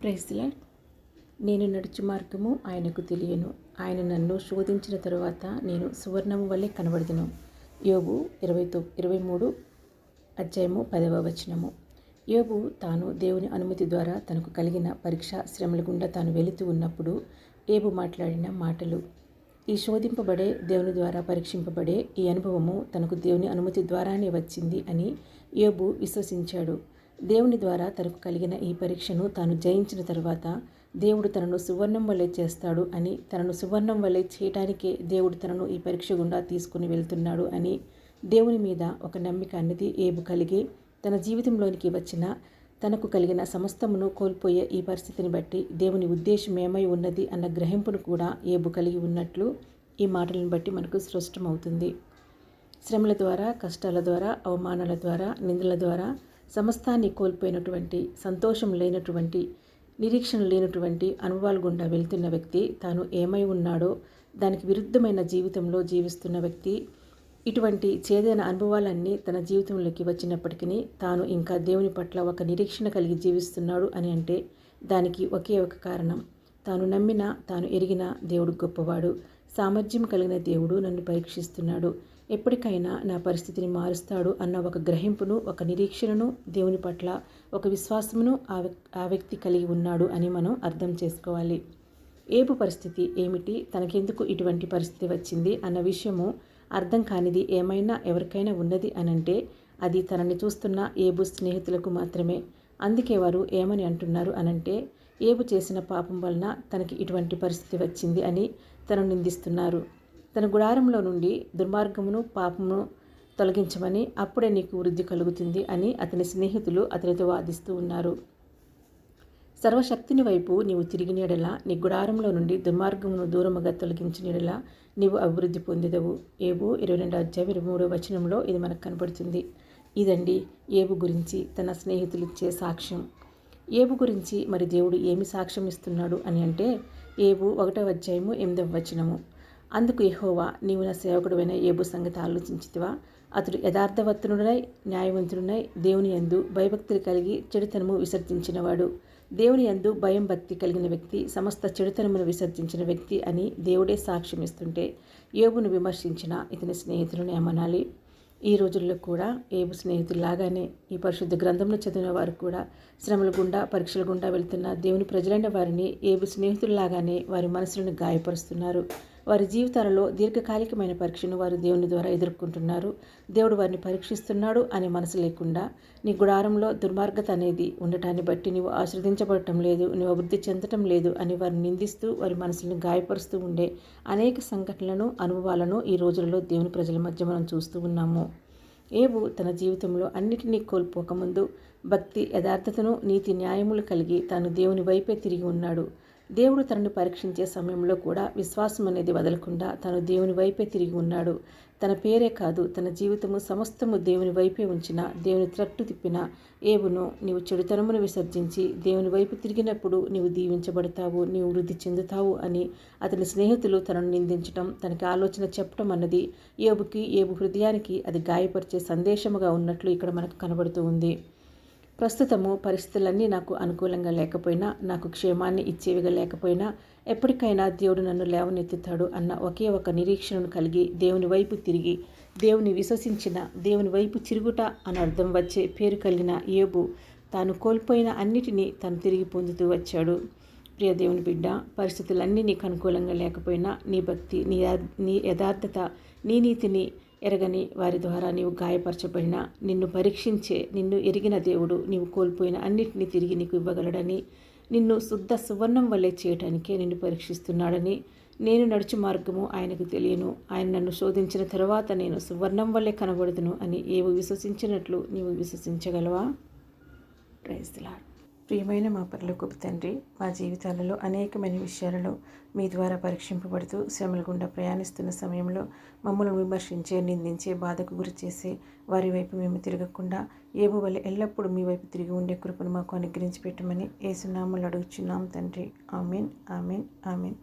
ప్రైజ్లా నేను నడుచు మార్గము ఆయనకు తెలియను. ఆయన నన్ను శోధించిన తరువాత నేను సువర్ణము వల్లే కనబడదును. యోబు ఇరవై తొ ఇరవై మూడు అధ్యాయము పదవ వచనము. యోబు తాను దేవుని అనుమతి ద్వారా తనకు కలిగిన పరీక్ష శ్రమల గుండా తాను వెళుతూ ఉన్నప్పుడు ఏబు మాట్లాడిన మాటలు ఈ శోధింపబడే దేవుని ద్వారా పరీక్షింపబడే ఈ అనుభవము తనకు దేవుని అనుమతి ద్వారానే వచ్చింది అని యోబు విశ్వసించాడు. దేవుని ద్వారా తనకు కలిగిన ఈ పరీక్షను తాను జయించిన తర్వాత దేవుడు తనను సువర్ణం వల్లే చేస్తాడు అని తనను సువర్ణం వల్లే చేయటానికే దేవుడు తనను ఈ పరీక్ష గుండా తీసుకుని వెళ్తున్నాడు అని దేవుని మీద ఒక నమ్మిక అన్నది ఏబు కలిగి తన జీవితంలోనికి వచ్చిన తనకు కలిగిన సమస్తమును కోల్పోయే ఈ పరిస్థితిని బట్టి దేవుని ఉద్దేశం ఏమై ఉన్నది అన్న గ్రహింపును కూడా ఏబు కలిగి ఉన్నట్లు ఈ మాటలను బట్టి మనకు స్పష్టమవుతుంది. శ్రమల ద్వారా కష్టాల ద్వారా అవమానాల ద్వారా నిందల ద్వారా సమస్తాన్ని కోల్పోయినటువంటి సంతోషం లేనటువంటి నిరీక్షణ లేనటువంటి అనుభవాలు గుండా వెళ్తున్న వ్యక్తి తాను ఏమై ఉన్నాడో దానికి విరుద్ధమైన జీవితంలో జీవిస్తున్న వ్యక్తి ఇటువంటి చేదైన అనుభవాలన్నీ తన జీవితంలోకి వచ్చినప్పటికీ తాను ఇంకా దేవుని పట్ల ఒక నిరీక్షణ కలిగి జీవిస్తున్నాడు అని అంటే దానికి ఒకే ఒక కారణం. తాను నమ్మిన తాను ఎరిగిన దేవుడు గొప్పవాడు. సామర్థ్యం కలిగిన దేవుడు నన్ను పరీక్షిస్తున్నాడు. ఎప్పటికైనా నా పరిస్థితిని మారుస్తాడు అన్న ఒక గ్రహింపును ఒక నిరీక్షణను దేవుని పట్ల ఒక విశ్వాసమును ఆ ఆ వ్యక్తి కలిగి ఉన్నాడు అని మనం అర్థం చేసుకోవాలి. ఏబు పరిస్థితి ఏమిటి? తనకెందుకు ఇటువంటి పరిస్థితి వచ్చింది? అన్న విషయము అర్థం కానిది ఏమైనా ఎవరికైనా ఉన్నది అనంటే అది తనని చూస్తున్న ఏబు స్నేహితులకు మాత్రమే. అందుకే వారు ఏమని అంటున్నారు అనంటే ఏబు చేసిన పాపం వలన తనకి ఇటువంటి పరిస్థితి వచ్చింది అని తను నిందిస్తున్నారు. తన గుడారంలో నుండి దుర్మార్గమును పాపమును తొలగించమని అప్పుడే నీకు వృద్ధి కలుగుతుంది అని అతని స్నేహితులు అతనితో వాదిస్తూ ఉన్నారు. సర్వశక్తిని వైపు నీవు తిరిగి నీడలా నీ గుడారంలో నుండి దుర్మార్గమును దూరముగా తొలగించి నీడలా నీవు అభివృద్ధి పొందేదవు. ఏబు ఇరవై రెండు అధ్యాయం ఇరవై మూడో వచనంలో ఇది మనకు కనపడుతుంది ఇదండి ఏబు గురించి తన స్నేహితులు ఇచ్చే సాక్ష్యం. ఏబు గురించి మరి దేవుడు ఏమి సాక్ష్యం ఇస్తున్నాడు అని అంటే ఏబు ఒకటో అధ్యాయము ఎనిమిదవ వచనము. అందుకు యహోవా నీవు నా సేవకుడువైన ఏబు సంగతి ఆలోచించితివా? అతడు యథార్థవర్తనుడై న్యాయవంతుడునై దేవుని యందు భయభక్తులు కలిగి చెడుతనము విసర్జించినవాడు. దేవుని యందు భయం భక్తి కలిగిన వ్యక్తి సమస్త చెడుతనమును విసర్జించిన వ్యక్తి అని దేవుడే సాక్ష్యం ఇస్తుంటే యోబును విమర్శించిన ఇతని స్నేహితులను ఏమనాలి ఈ రోజుల్లో కూడా ఏబు స్నేహితుల్లాగానే ఈ పరిశుద్ధ గ్రంథంలో చదివిన వారు కూడా శ్రమల గుండా పరీక్షల గుండా వెళ్తున్న దేవుని ప్రజలైన వారిని ఏబు స్నేహితుల్లాగానే వారి మనసులను గాయపరుస్తున్నారు. వారి జీవితాలలో దీర్ఘకాలికమైన పరీక్షను వారు దేవుని ద్వారా ఎదుర్కొంటున్నారు. దేవుడు వారిని పరీక్షిస్తున్నాడు అనే మనసు లేకుండా నీ గుడారంలో దుర్మార్గత అనేది ఉండటాన్ని బట్టి నీవు ఆశ్రదించబడటం లేదు నీవు అభివృద్ధి చెందటం లేదు అని వారిని నిందిస్తూ వారి మనసులను గాయపరుస్తూ ఉండే అనేక సంఘటనలను అనుభవాలను ఈ రోజులలో దేవుని ప్రజల మధ్య మనం చూస్తూ ఉన్నాము. ఏబు తన జీవితంలో అన్నిటినీ కోల్పోకముందు భక్తి యథార్థతను నీతి న్యాయములు కలిగి తాను దేవుని వైపే తిరిగి ఉన్నాడు. దేవుడు తనను పరీక్షించే సమయంలో కూడా విశ్వాసం అనేది వదలకుండా తను దేవుని వైపే తిరిగి ఉన్నాడు. తన పేరే కాదు తన జీవితము సమస్తము దేవుని వైపే ఉంచిన దేవుని త్రట్టు తిప్పిన ఏవును నీవు చెడుతనమును విసర్జించి దేవుని వైపు తిరిగినప్పుడు నీవు దీవించబడతావు నీవు వృద్ధి చెందుతావు అని అతని స్నేహితులు తనను నిందించటం తనకి ఆలోచన చెప్పడం అన్నది ఏబుకి ఏబు హృదయానికి అది గాయపరిచే సందేశముగా ఉన్నట్లు ఇక్కడ మనకు కనబడుతూ ఉంది. ప్రస్తుతము పరిస్థితులన్నీ నాకు అనుకూలంగా లేకపోయినా నాకు క్షేమాన్ని ఇచ్చేవిగా లేకపోయినా ఎప్పటికైనా దేవుడు నన్ను లేవనెత్తుతాడు అన్న ఒకే ఒక నిరీక్షణను కలిగి దేవుని వైపు తిరిగి దేవుని విశ్వసించిన దేవుని వైపు చిరుగుట అని అర్థం వచ్చే పేరు కలిగిన ఏబు తాను కోల్పోయిన అన్నిటినీ తను తిరిగి పొందుతూ వచ్చాడు. ప్రియ దేవుని బిడ్డ పరిస్థితులన్నీ నీకు అనుకూలంగా లేకపోయినా నీ భక్తి నీ నీ యథార్థత నీ నీతిని ఎరగని వారి ద్వారా నీవు గాయపరచబడిన నిన్ను పరీక్షించే నిన్ను ఎరిగిన దేవుడు నీవు కోల్పోయిన అన్నిటినీ తిరిగి నీకు ఇవ్వగలడని నిన్ను శుద్ధ సువర్ణం వల్లే చేయటానికే నిన్ను పరీక్షిస్తున్నాడని నేను నడుచు మార్గము ఆయనకు తెలియను. ఆయన నన్ను శోధించిన తర్వాత నేను సువర్ణం వల్లే కనబడుదును అని ఏవో విశ్వసించినట్లు నీవు విశ్వసించగలవా? ప్రైజ్లాడ్ ప్రియమైన మా పరలోకపు తండ్రి మా జీవితాలలో అనేకమైన విషయాలలో మీ ద్వారా పరీక్షింపబడుతూ శ్రమల గుండా ప్రయాణిస్తున్న సమయంలో మమ్మల్ని విమర్శించే నిందించే బాధకు గురి చేసే వారి వైపు మేము తిరగకుండా ఏబు వల్ల ఎల్లప్పుడూ మీ వైపు తిరిగి ఉండే కృపను మాకు అనుగ్రహించి పెట్టమని ఏసునామలు అడుగుచున్నాం తండ్రి. Amen amen amen.